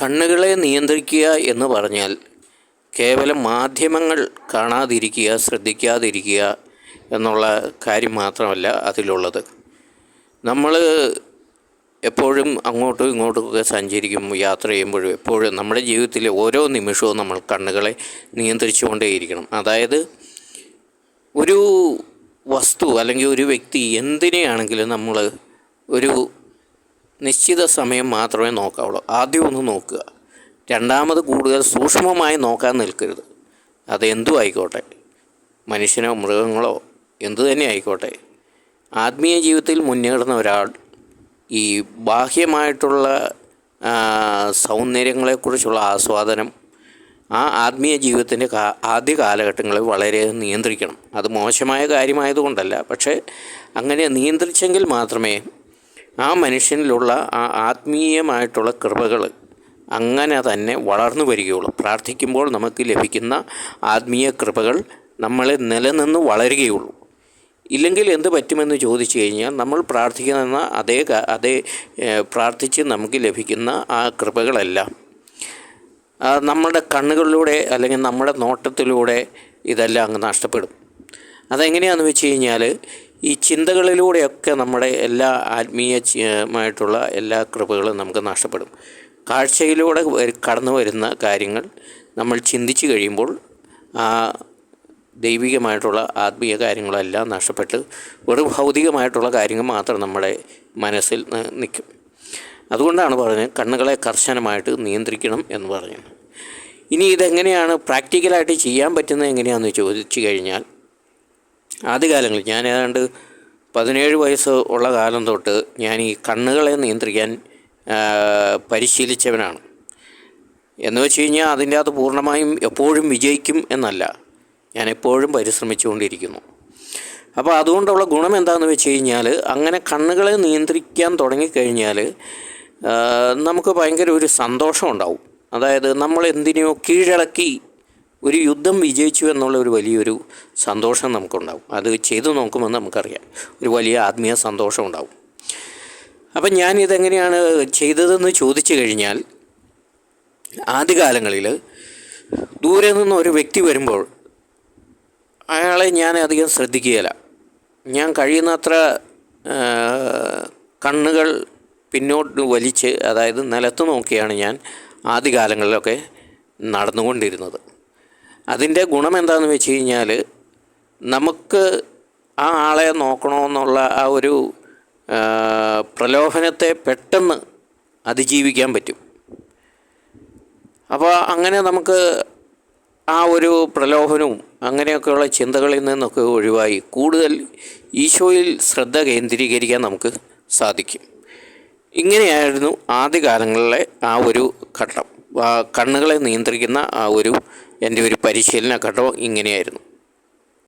കണ്ണുകളെ നിയന്ത്രിക്കുക എന്ന് പറഞ്ഞാൽ കേവലം മാധ്യമങ്ങൾ കാണാതിരിക്കുക ശ്രദ്ധിക്കാതിരിക്കുക എന്നുള്ള കാര്യം മാത്രമല്ല അതിലുള്ളത്. നമ്മൾ എപ്പോഴും അങ്ങോട്ടും ഇങ്ങോട്ടുമൊക്കെ സഞ്ചരിക്കും യാത്ര ചെയ്യുമ്പോഴും എപ്പോഴും നമ്മുടെ ജീവിതത്തിലെ ഓരോ നിമിഷവും നമ്മൾ കണ്ണുകളെ നിയന്ത്രിച്ചുകൊണ്ടേയിരിക്കണം. അതായത് ഒരു വസ്തു അല്ലെങ്കിൽ ഒരു വ്യക്തി എന്തിനെയാണെങ്കിലും നമ്മൾ ഒരു നിശ്ചിത സമയം മാത്രമേ നോക്കാവുള്ളൂ. ആദ്യം ഒന്ന് നോക്കുക. രണ്ടാമത് കൂടുതൽ സൂക്ഷ്മമായി നോക്കാൻ നിൽക്കരുത്. അതെന്തു ആയിക്കോട്ടെ. മനുഷ്യനോ മൃഗങ്ങളോ എന്തു തന്നെ ആയിക്കോട്ടെ. ആത്മീയ ജീവിതത്തിൽ മുന്നേറുന്ന ഒരാൾ ഈ ബാഹ്യമായിട്ടുള്ള സൗന്ദര്യങ്ങളെക്കുറിച്ചുള്ള ആസ്വാദനം ആ ആത്മീയ ജീവിതത്തിന്റെ ആദ്യ കാലഘട്ടങ്ങളിൽ വളരെ നിയന്ത്രിക്കണം. അത് മോശമായ കാര്യമായതുകൊണ്ടല്ല. പക്ഷേ അങ്ങനെ നിയന്ത്രിച്ചെങ്കിൽ മാത്രമേ ആ മനുഷ്യനിലുള്ള ആ ആത്മീയമായിട്ടുള്ള കൃപകൾ അങ്ങനെ തന്നെ വളർന്നു വരികയുള്ളൂ. പ്രാർത്ഥിക്കുമ്പോൾ നമുക്ക് ലഭിക്കുന്ന ആത്മീയ കൃപകൾ നമ്മളെ നിലനിന്ന് വളരുകയുള്ളൂ. ഇല്ലെങ്കിൽ എന്ത് പറ്റുമെന്ന് ചോദിച്ചു കഴിഞ്ഞാൽ നമ്മൾ പ്രാർത്ഥിക്കുന്ന അതേ അതേ പ്രാർത്ഥിച്ച് നമുക്ക് ലഭിക്കുന്ന ആ കൃപകളെല്ലാം. നമ്മുടെ കണ്ണുകളിലൂടെ അല്ലെങ്കിൽ നമ്മുടെ നോട്ടത്തിലൂടെ ഇതെല്ലാം അങ്ങ് നഷ്ടപ്പെടും. അതെങ്ങനെയാണെന്ന് വെച്ച് കഴിഞ്ഞാൽ ഈ ചിന്തകളിലൂടെയൊക്കെ നമ്മുടെ എല്ലാ ആത്മീയമായിട്ടുള്ള എല്ലാ കൃപകളും നമുക്ക് നഷ്ടപ്പെടും. കാഴ്ചയിലൂടെ കടന്നു വരുന്ന കാര്യങ്ങൾ നമ്മൾ ചിന്തിച്ചു കഴിയുമ്പോൾ ആ ദൈവികമായിട്ടുള്ള ആത്മീയ കാര്യങ്ങളെല്ലാം നഷ്ടപ്പെട്ട് ഒരു ഭൗതികമായിട്ടുള്ള കാര്യങ്ങൾ മാത്രം നമ്മുടെ മനസ്സിൽ നിൽക്കും അതുകൊണ്ടാണ് പറഞ്ഞത് കണ്ണുകളെ കർശനമായിട്ട് നിയന്ത്രിക്കണം എന്ന് പറഞ്ഞത്. ഇനി ഇതെങ്ങനെയാണ് പ്രാക്ടിക്കലായിട്ട് ചെയ്യാൻ പറ്റുന്നത് എങ്ങനെയാണെന്ന് ചോദിച്ചു കഴിഞ്ഞാൽ ആദ്യകാലങ്ങളിൽ ഞാൻ ഏതാണ്ട് പതിനേഴ് വയസ്സ് ഉള്ള കാലം തൊട്ട് ഞാൻ ഈ കണ്ണുകളെ നിയന്ത്രിക്കാൻ പരിശീലിച്ചവനാണ്. എന്ന് വെച്ച് കഴിഞ്ഞാൽ അതിന്റെ അകത്ത് പൂർണമായും എപ്പോഴും വിജയിക്കും എന്നല്ല. ഞാൻ എപ്പോഴും പരിശ്രമിച്ചുകൊണ്ടിരിക്കുന്നു. അപ്പോൾ അതുകൊണ്ടുള്ള ഗുണം എന്താണെന്ന് വെച്ച് കഴിഞ്ഞാൽ അങ്ങനെ കണ്ണുകളെ നിയന്ത്രിക്കാൻ തുടങ്ങിക്കഴിഞ്ഞാൽ നമുക്ക് ഭയങ്കര ഒരു സന്തോഷം ഉണ്ടാവും. അതായത് നമ്മൾ എന്തിനെയോ കീഴടക്കി ഒരു യുദ്ധം വിജയിച്ചു എന്നുള്ള ഒരു വലിയൊരു സന്തോഷം നമുക്കുണ്ടാവും. അത് ചെയ്തു നോക്കുമെന്ന് നമുക്കറിയാം. ഒരു വലിയ ആത്മീയ സന്തോഷം ഉണ്ടാവും. അപ്പം ഞാൻ ഇതെങ്ങനെയാണ് ചെയ്തതെന്ന് ചോദിച്ചു കഴിഞ്ഞാൽ ആദ്യകാലങ്ങളിൽ ദൂരെ നിന്ന് ഒരു വ്യക്തി വരുമ്പോൾ അയാളെ ഞാൻ അധികം ശ്രദ്ധിക്കുകയില്ല. ഞാൻ കഴിയുന്നത്ര കണ്ണുകൾ പിന്നോട്ട് വലിച്ച് അതായത് നിലത്ത് നോക്കിയാണ് ഞാൻ ആദ്യകാലങ്ങളിലൊക്കെ നടന്നുകൊണ്ടിരുന്നത്. അതിന്റെ ഗുണം എന്താണെന്ന് വെച്ച് കഴിഞ്ഞാൽ നമുക്ക് ആ ആളെ നോക്കണമെന്നുള്ള ആ ഒരു പ്രലോഭനത്തെ പെട്ടെന്ന് അതിജീവിക്കാൻ പറ്റും. അപ്പോൾ അങ്ങനെ നമുക്ക് ആ ഒരു പ്രലോഭനവും അങ്ങനെയൊക്കെയുള്ള ചിന്തകളിൽ നിന്നൊക്കെ ഒഴിവായി കൂടുതൽ ഈശോയിൽ ശ്രദ്ധ കേന്ദ്രീകരിക്കാൻ നമുക്ക് സാധിക്കും. ഇങ്ങനെയായിരുന്നു ആദ്യകാലങ്ങളിലെ ആ ഒരു ഘട്ടം. കണ്ണുകളെ നിയന്ത്രിക്കുന്ന ആ ഒരു എന്റെ ഒരു പരിശീലന ഘട്ടം ഇങ്ങനെയായിരുന്നു.